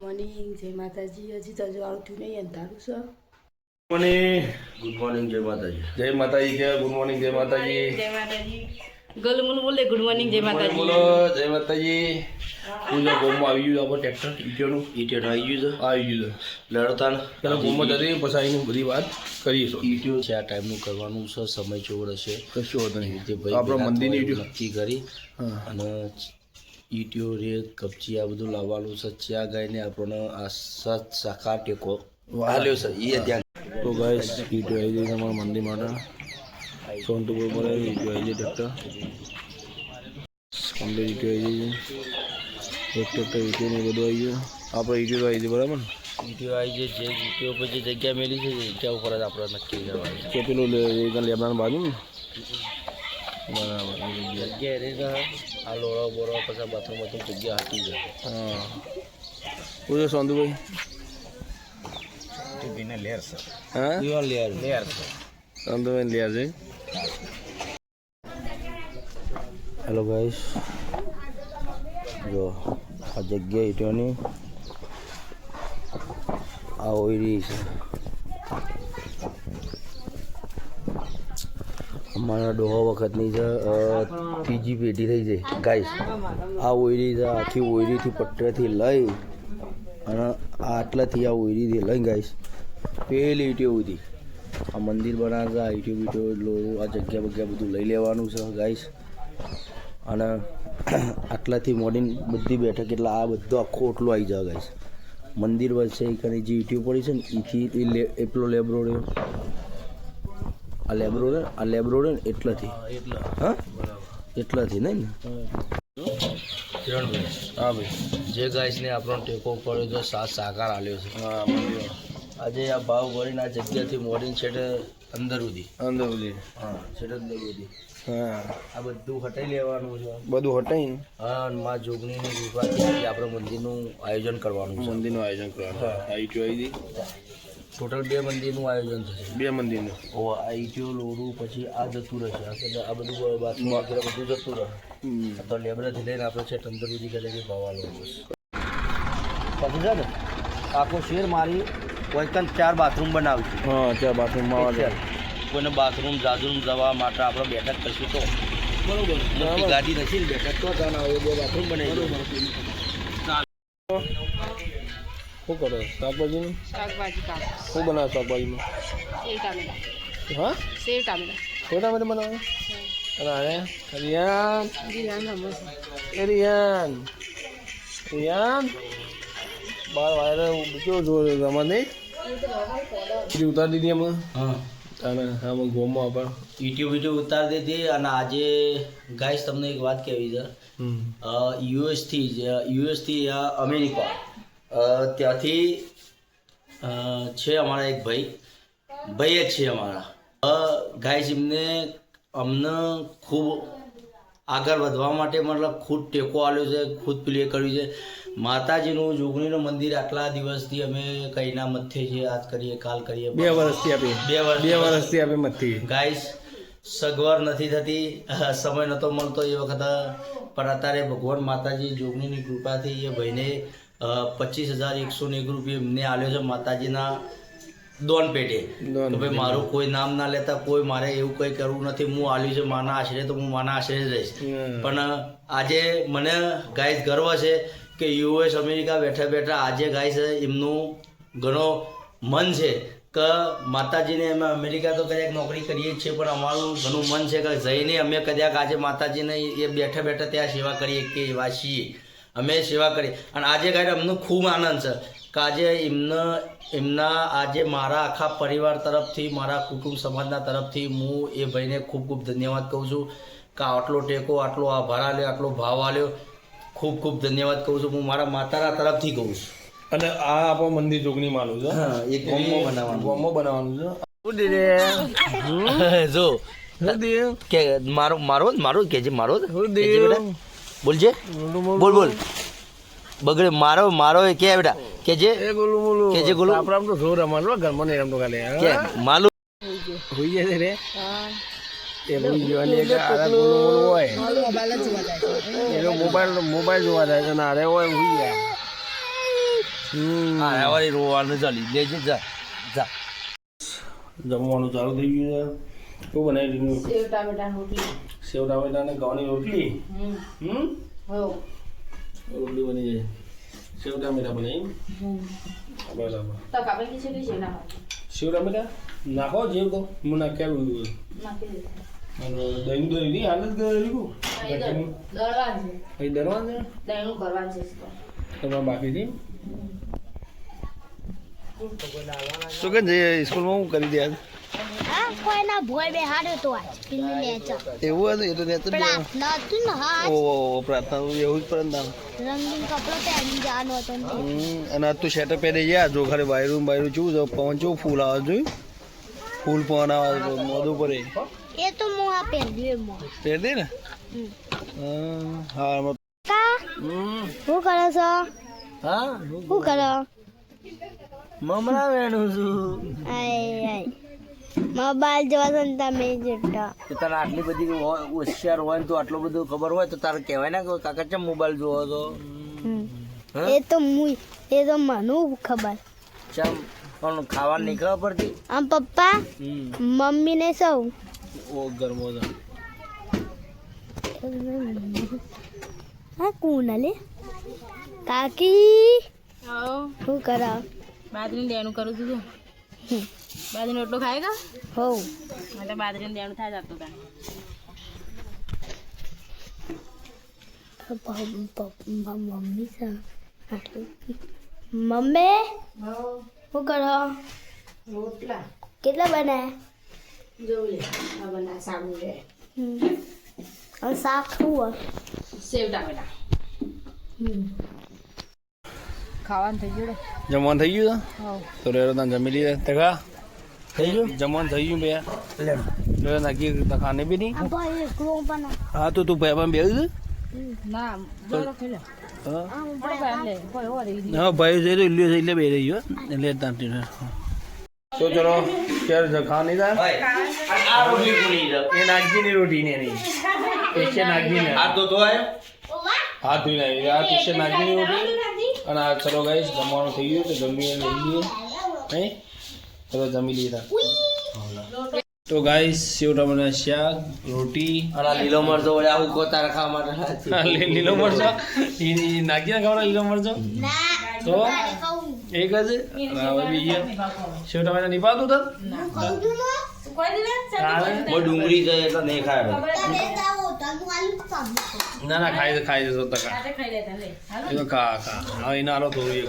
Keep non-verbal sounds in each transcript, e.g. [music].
Morning જય માતાજી હજી તો હજુ આવતું નહીં અંધારું છે મોર્નિંગ ગુડ મોર્નિંગ જય માતાજી જય માતાજી કે ગુડ મોર્નિંગ જય માતાજી જય માતાજી ગલમુલ બોલે ગુડ મોર્નિંગ જય માતાજી બોલો જય માતાજી પૂજા ગોમમાં આવી ગયું આપણે ટ્રેક્ટર ઈટીઓનું ઈટીઓ આવી ગયું આવી ગયું છે. લડતાન પેલા ગોમમાં જતી પછી આવીને બધી વાત કરીશું ઈટીઓ છે આ ટાઈમનું કરવાનું છે સમય ચોર હશે. કશું હોતું નહીં. જે ભાઈ આપણો મંદિરની થઈને નક્કી કરી અને ઈટીઓ રેત કપચી આ બધું લાવવાનું છે. ચા ગાયને આપણને આ સત સાકાર ટેકો વાલ્યો છે. એ ધ્યાન. તો ગાઈસ ઈટો આવી ગઈ તમારા મંદિર માટે. સોનતુપુર પર આવી ઈટો આવી ગઈ ટ્રેક્ટર કમ્પ્લીટ ઈટો આવી ગઈ એક ટ્રેક્ટર ઈટો ને બધું આવી ગયું. આપણે ઈટીઓ આવી ગઈ બરાબર ને? ઈટીઓ આવી જે જે ઈટીઓ પર જે જગ્યા મેલી છે જગ્યા ઉપર જ આપણે નક્કી કરવાની કે પેલું લે- એ કાલે લેબડાની બાજુ બરાબર. જગ્યા રે છે. આ લોળો બોળો પછી બાથરૂમ બાથરૂમ જગ્યા હતી છે હા શું છે. સોંદુભાઈ હા લેર. લેર સોંદુભાઈ લે છે. હેલો ગાઈસ જો આ જગ્યા ઈટોની આ ઓયરી છે. અમારા ડોહા વખતની છે ત્રીજી પેઢી થઈ જાય ગાઈસ આ ઓયરી છે આખી ઓયરીથી પટ્ટેથી લઈ અને આટલાથી આ ઓયરીથી લઈ ગાઈશ પેલી ઈટીઓ સુધી આ મંદિર બનાવે આ ઈટીઓ બીટીઓ લોરું આ જગ્યા બગ્યા બધું લઈ લેવાનું છે ગાઈસ અને આટલાથી મોડીને બધી બેઠક એટલે આ બધો આખો ઓટલો આવી જાય ગાઈસ મંદિર વચ્ચે એકની જે ઈટીઓ પડી છે ને એથી એ લે એ પેલો લેબરો રહ્યો આ લેબરો આ લેબરો રે ને એટલાથી હા? એટલાથી નહીં ને? હા. ભાઈ. જે ગાઈસને આપણો ટેકો પડ્યો તો સાત સાકાર આલ્યો છે. હા આજે આ ભાવ ભરીને આ જગ્યાથી મોડીને છેટે અંદર સુધી અંદર સુધી હા છેટે અંદર સુધી હા. આ બધું હટાઈ લેવાનું છે. બધું હટાઈને હા અને મા જોગણીની કૃપાથી આપણે મંદિરનું આયોજન કરવાનું છે. મંદિરનું આયોજન કરવાનું. હા. આવી ગઈ ટોટલ બે મંદિરનું આયોજન થશે. બે મંદિરનું. ઓ આઈટીઓ લોરું પછી આ જતું રહેશે. આ બધું બધું જતું રહે. તો લેબરેથી લઈને આપણે છે અંદર સુધી કરે કે ભવાનું પછી છે ને આખો શેર મારી કોઈ કંઈ ચાર બાથરૂમ બનાવશું હા ચાર બાથરૂમમાં કોઈને બાથરૂમ જાદરૂમ જવા માટે આપણે બેઠક કરશું તો. બરોબર. ગાડી નથી બેઠક તો બાથરૂમ બનાવી શું કરો? શાકભાજીનું? શાકભાજી શું બનાવે શાકભાજીનું સેવ ટામેટા. હા? સેવ ટામેટા. ખોટા માટે બનાવે? અને રિયાન. બિરયાની રિયાન. રિયાન? બાર વાયરે કેવો જોર રમત નહીં? ઉતારી દીધી અમે હા. અને આમ આપણે. યુટ્યુબ વીડિયો ઉતારી દીધી અને આજે ગાઈસ તમને એક વાત કહેવી છે. હમ. યુએસથી યુએસથી અમેરિકા. ત્યાંથી છે અમારા એક ભાઈ. ભાઈ જ છે અમારા. ગાઈઝ એમને અમને ખૂબ આગળ વધવા માટે મતલબ ખુદ ટેકો આવ્યો છે ખુદ પ્લે કર્યું છે. માતાજીનું જોગણીનું મંદિર આટલા દિવસથી અમે કઈના મથે છે આજ કરીએ કાલ કરીએ. બે વર્ષથી આપી. બે વર્ષ બે વર્ષથી આપી મથી ગાઈસ સગવડ નથી થતી. સમય નહોતો મળતો. એ વખતે પણ અત્યારે ભગવાન માતાજી જોગણીની કૃપાથી એ ભાઈને પચીસ હજાર એકસો ને એક રૂપિયા એમને આવ્યો છે માતાજીના દોન પેટે કે ભાઈ મારું કોઈ નામ ના લેતા કોઈ મારે એવું કંઈ કરવું નથી હું આવ્યું છે માના આશરે તો હું માના આશરે જ રહીશ. પણ આજે મને ગાઈસ ગર્વ છે કે યુએસ અમેરિકા બેઠા બેઠા આજે ગાઈસ એમનું ઘણો મન છે કે માતાજીને અમે અમેરિકા તો કદાચ નોકરી કરીએ જ છીએ પણ અમારું ઘણું મન છે કે જઈને અમે કદાચ આજે માતાજીને એ બેઠા બેઠા ત્યાં સેવા કરીએ કે એવા છીએ. અમે સેવા કરી. અને આજે કાંઈ અમને ખૂબ આનંદ છે કે આજે એમને એમના આજે મારા આખા પરિવાર તરફથી મારા કુટુંબ સમાજના તરફથી હું એ ભાઈને ખૂબ ખૂબ ધન્યવાદ કહું છું કે આટલો ટેકો આટલો આભાર આલ્યો આટલો ભાવ આલ્યો ખૂબ ખૂબ ધન્યવાદ કહું છું. હું મારા માતાના તરફથી કહું છું. અને આ આપણો મંદિર જોગણી માનું છે. હા એક ગોમો બનાવવાનું. ગોમમાં બનાવવાનું છે. જો. કે મારો મારો મારો કેજે મારો શું કેજે દીધે બેટા? બોલજે. બોલ બોલ. બગડે મારો મારો એ કે બેટા કેજે એ ગોલું બોલું. કે જે ગોલું? આપણે આમ તો જોર રમવાનું હો, ઘરમાં નહીં રમતો ખાલી હા? કે માલું હોઈ જાય રે. એ હોઈ જવાની એટલે આ ગોલું મોલું હોય. એનો મોબાઈલ મોબાઈલ જોવા જાય છે ને અરે હોય હોઈ જાય હમ. આ વાળી રોવાનું ચાલી. લેજે જા જા જમવાનું ચાલુ થઈ ગયું છે. શું બનાવી દીધું સેવ ટામેટા રોટલી. સેવ ટામેટા અને ઘઉંની રોટલી? હમ. હમ? હો રોટલી બની જાય. સેવ મેડા બનાવી હમ. બરાબર. તો કાપી છે કે છે? ના સેવ નાખો જેવું તો હું નાખ્યા બધું નાખી દે. અને દહીં દહીં ની હાલત ગયું અહીં છે. અહીં દરવા છે? દહીંનું કરવા છે તમારે બાકી છે? શું કે સ્કૂલમાં હું કરી દે કોઈના ભોય બે હાર્યો તો આજ એવું હતું? એટલે જ નહીં. પ્રાર્થના હતું ને હા ઓ પ્રાર્થના એવું જ પ્રાર્થના રંગીન કપડો પહેરી જવાનો હતો અને તું શેટર પહેરી ગયા જો ખાલી બાયરું બાયરું ચેવું છે પવન ચેવું ફૂલ આવે જોયું. ફૂલ પવન આવે છે મોઢું પર એ. તો હું આ પહેર્યું એમ પહેરી ને? હા હું કરો છો? હા હું કરો? મમરા વેણું છું. આય આય. મોબાઈલ જોવા છો ને તમે જેટલા તો તારે આટલી બધી હોશિયાર હોય ને તો આટલું બધું ખબર હોય તો તારે કહેવાય ને કે કાકા ચમ મોબાઈલ જોવો તો એ તો મું એ તો મને ખબર. ચમ પણ ખાવા નહીં ખબર પડતી? આમ પપ્પા મમ્મી ને સૌ. ઓ ગરમો હા કોણ લે કાકી? શું કરો? બાજરીનું દેણું કરું છું તું. હમ. બાજરીનો રોટલો ખાય કા હો એટલે બાજરીનું દેણું થાય જતું તા પપ- પપ- મમ્મી છે મમ્મી શું કરો રોટલા કેટલા બનાયા જોઈ લે આ બના સાબુ લે હમ. અને શાક શું હોય? સેવ ટામેટા ખાવાનું થઈ ગયું જમવાનું થઈ ગયું હો તો રેરો તને જમી લીધા તકા થઈ ગયું? જમવાનું થઈ ગયું બે. લે નાખી ખાને બી નહીં? હા તો તું ભાઈ લે હા ભાઈ છે તો ઇલ્લી એટલે બે રહી ગયો એટલે તાંતી તો ચલો ક્યારે જ નહીં થાય એ નાગજીની રોટી ને નહીં. પેશે નાગજીને તો હાથ આ પેશે નાગજીની રોટી. અને આ ચલો ગાઈસ જમવાનું થઈ ગયું તો જમીએ લઈ લઈએ. નહીં? ચલો જમી લીધા તો. ગાઈસ સેવ ટામેટા શાક રોટી. અને લીલો મરચો વડે આવું કો રખા ખાવા માટે લીલો મરચો? ઈ નાખી નાખીને ખાવાનો લીલો મરચો? તો? એક જ? હવે બીજી? સેવ ટામેટા નહીં પાતું તર? ડુંગળી છે એટલે નહીં ખાય ના ના ખાઈ ખાઈ જશો લે. એ તો ખા ખા. હા એના હાલો થોડું એક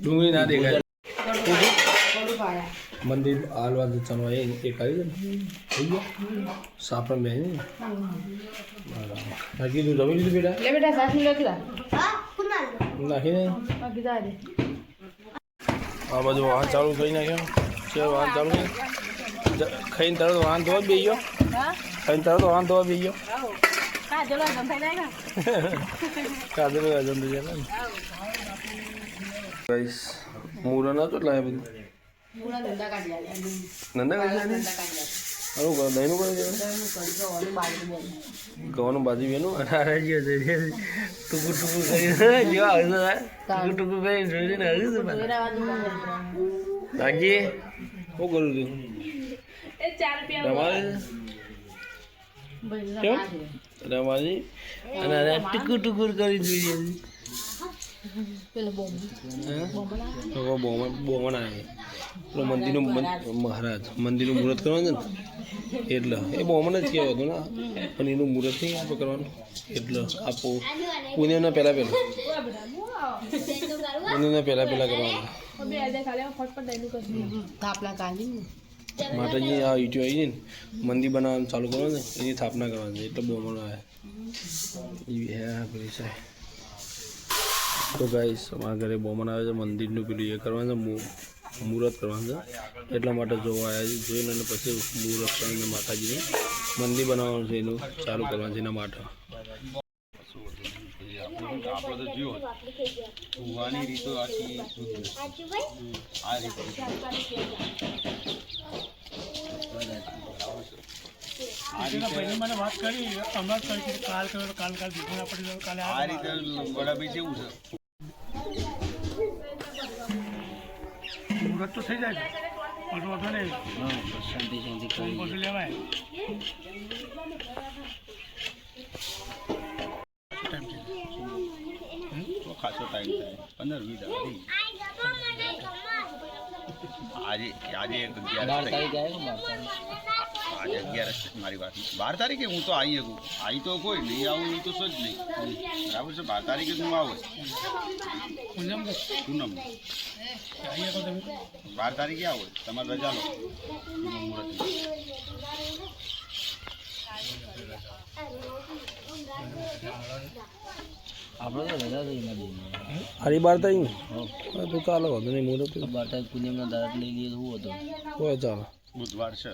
ડુંગળી ના દેખાય. મંદિર હાલવા ચણવા એ એ કરી દે થઈ ગયા? સાપણ બે ને? બરાબર. તું જમી લીધું બેટા? લે બેટા સાસ મિલો નાખી કીધા દે આ બાજુ વાહન ચાલુ કરી નાખ્યો. છે વાહન ચાલુ ખાઈને તરત વાહન ધોવા જ ગયો. ખાઈને તરત વાહન ધોવા બેસી ગયો. કાજલ કા ચલો જાય કાદર અજમ થઈ જાય ગાઈસ મૂળ નતું લાય બધું નંદા કાઢી આલે હારું દહીંનું કરે છે ગવાનું બાજુ બેનું અને ટુકુ ટુકુ કરી જેવા આવે ટુકુ ટુકુ જોઈને છે શું કરું તું એ ચાર રૂપિયા રમાડે કેમ? રમાડી અને ટુકુ ટુકુ કરી જોઈએ પેલો બોમ્બ પેલો મંદિરનું મહારાજ મંદિરનું મુહૂર્ત કરવાનું છે ને એટલે એ બોમણ જ કહેવાતું ને પણ એનું મુહૂર્ત નહીં આપણે કરવાનું એટલે આપો પુણ્યના પહેલાં પહેલાં પુણ્યના પહેલાં પહેલાં કરવાનું થાપલા કાઢી માતાજી આ ઈટો આવી ને મંદિર બનાવવાનું ચાલુ કરવાનું એની સ્થાપના કરવાની છે એટલે બોમણ આવે એવી હે છે તો ગાઈસ અમારા ઘરે બોમન આવે છે, મંદિરનું પેલું એ કરવાનું છે મુહૂર્ત કરવાનું છે. એટલા માટે જોવા આવ્યા છે, જોઈને અને પછી મુહૂર્ત કરીને માતાજીને મંદિર બનાવવાનું છે, એનું ચાલુ કરવાનું છે, એના માટે. વાત કરી હમણાં કાલ કાલ કાલ કાલે આ રીતે વડાભાઈ જેવું છે. થઈ જાય પણ વાંધો નહીં. શાંતિ શાંતિ કરી પછી લેવાય. ખાસો ટાઈમ થાય. પંદર વીસ આજે આજે એક આવે તારીખ આજે અગિયારસ છે મારી વાત. બાર તારીખે હું તો આવી શકું. આવી તો કોઈ નહીં આવું એ તો સજ નહીં. બરાબર છે? બાર તારીખે હું આવું પૂનમ પૂનમ. બાર તારીખે આવો તમારે રજા લો. મુહૂર્ત. આપણે તો રજા થઈ એમાં જઈને હારી બાર તારીખ? તો ચાલો વાંધો નહીં મુહૂર્ત. બાર તારીખ પુણ્યમના દાદા લઈ ગયો હું હતો? ચાલો. બુધવાર છે.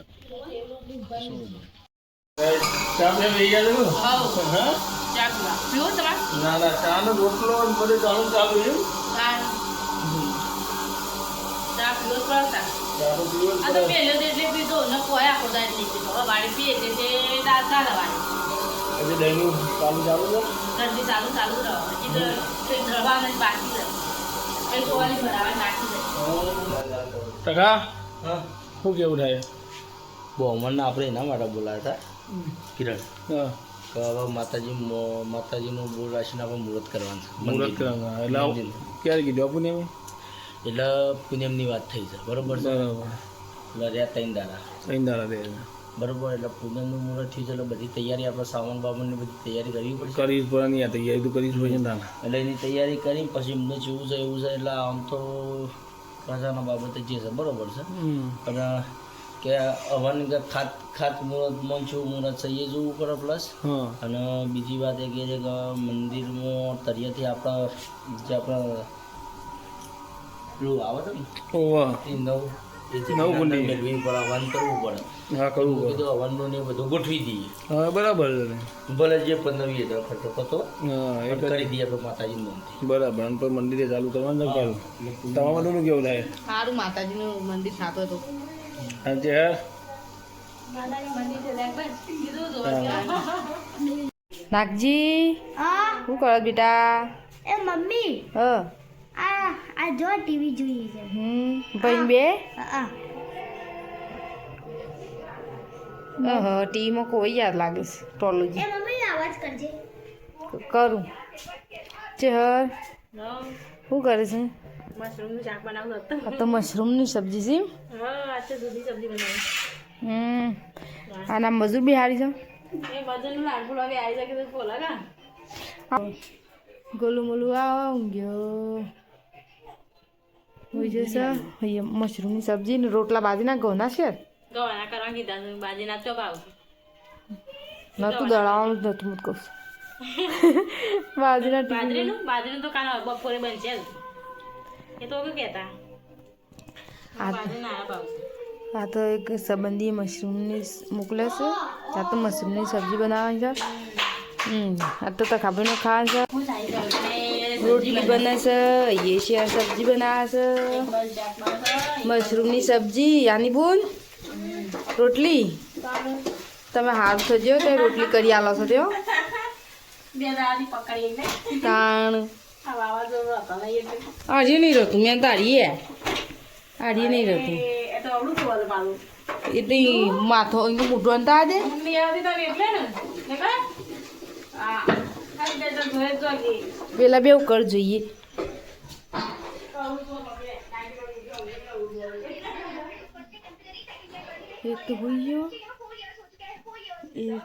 ના ના ચા નો રોટલો બધું ચાલુ ચાલુ ટકા શું કેવું થાય? બહુમાનને આપણે એના માટે બોલાયા હતા કિરણ. કે હવે માતાજી માતાજીનું બોલ રાશિને આપણે મુહૂર્ત કરવાનું છે. મુહૂર્ત કરવાનું. એટલે આવું ક્યારે કીધું? આપું એટલે પુણ્યમની વાત થઈ છે. બરોબર છે? એટલે રહ્યા ત્રણ દાડા. ત્રણ દાડા દે બરોબર એટલે પૂનમનું મુહૂર્ત થયું છે એટલે બધી તૈયારી આપણે સાવન બાવનની બધી તૈયારી કરવી પડશે. કરવી પણ આ તૈયારી તો કરવી જ પડશે એટલે એની તૈયારી કરી પછી એમને જેવું છે એવું છે એટલે આમ તો પ્રજાના બાબતે જે છે બરોબર છે. પણ કે હવન કે ખાત ખાત મુહૂર્ત મંચું મુહૂર્ત છે એ જોવું પડે પ્લસ અને બીજી વાત એ કે છે કે મંદિરમાં તરિયાથી આપણા જે આપણા પેલું આવે છે ને નવ નવ પડે હવન કરવું પડે. હા કરવું પડે. કીધું હવનનું ને બધું ગોઠવી દઈએ. હા બરાબર ભલે જે પંદરવી હજાર ખર્ચો થતો એ કરી દઈએ આપણે માતાજીનું નામથી બરાબર અને પછી મંદિરે ચાલુ કરવાનું કરું તમારા બધું કેવું થાય? સારું માતાજીનું મંદિર થતું હતું. અને જે નાગજી હા? શું કરો બેટા? એ મમ્મી. હ. આ આ જો ટીવી જોઈએ છે. હમ ભાઈ બે? હા અહ ટીવીમાં કોઈ યાદ લાગે છે એ મમ્મી આવાજ કરજે. કરું. ચહર શું કરે છે? મશરૂમનું શાક બનાવતું હતું. આ તો મશરૂમની સબ્જી છે દૂધી સબ્જી બનાવી. હમ આના મજૂર બી હારી છે? એ બધાનું લાડુ હવે આવી શકે તો બોલા ગોલું મોલું ઊંઘ્યો હોય જશે અહીંયા મશરૂમની સબ્જી ને રોટલા બાજીના ઘઉંના છે? ગવાના કરવા કીધા છે. બાજીના ચોપ આવશે નતું દળાવાનું જ નતું કહું છું. [laughs] બાજરીનું બાજરીનું? તો કાલ બપોરે બનશે એ તો શું કહેતા. આ બાજરીના તો એક સંબંધી મશરૂમની મોકલે છે. આ તો મશરૂમની સબ્જી બનાવવાની છે. હમ આ તો તખાબીનો ખાવા છે. રોટલી બને છે એ છે સબ્જી બનાવે છે મશરૂમની સબ્જી, યાની બોલ રોટલી? તમે હાર થજો તે રોટલી કરી આલો છો તેઓ તાણ. આજે નહીં રહેતું મેં તારીએ આજે નહીં રહેતું એટલે માથો મોટું અંતા દે. એટલે ને પેલા બે કર જોઈએ. એક તો હોઈ ગયો એક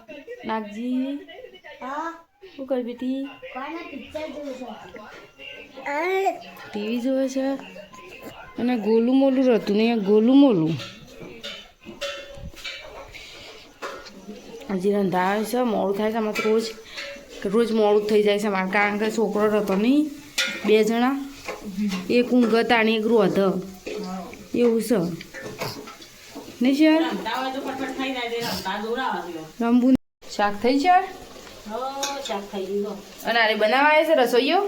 નાગજી. શું કર બેટી? ટીવી જોવે છે? અને ગોલું મોલું રહેતું ને ગોલું મોલું. હજી રંધાવે છે મોડું થાય છે આમાં તો રોજ. રોજ મોડું થઈ જાય છે મારે. કારણ કે છોકરો હતો નહીં. બે જણા. એક ઊંઘતા ને એક રોધ એવું છે. નહીં સર રમવું શાક થઈ છે અનારે અને આરે બનાવાય છે રસોઈયો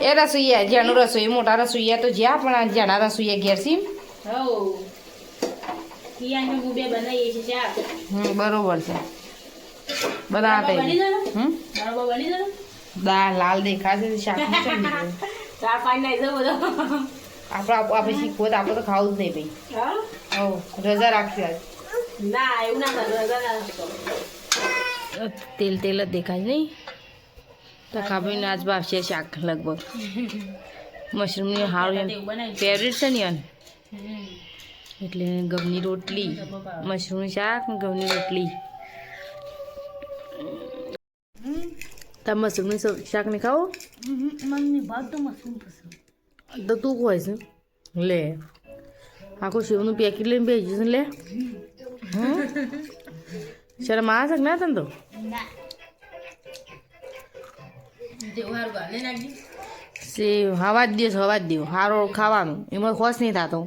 એ રસોઈયા જ્યાંનું રસોઈ મોટા રસોઈયા તો જ્યાં પણ જાણા રસોઈયા ઘેર હમ બરોબર છે. ને? દાળ લાલ દેખાશે શાક બધો. આપણે આપણે શીખવો તો આપણે તો ખાવું જ નહીં ભાઈ. રજા રાખી આજ. ના એવું ના તેલ તેલ જ દેખાય નહીં. તો ખાબીને આજ ભાવશે શાક લગભગ. મશરૂમની હારું એમ ફેવરેટ છે ને એટલે ઘઉંની રોટલી મશરૂમ શાક ઘઉંની રોટલી. તાર મશરૂમનું શાક નહીં ખાવું તો તું કોઈ છે લે આખું શિવનું પેકેટ લઈને બેસી છે લે શરમ આવે છે ના તને તો સેવ હવા જ દિવસ હવા જ દેવું સારો ખાવાનું એમાં ખોશ નહીં થતો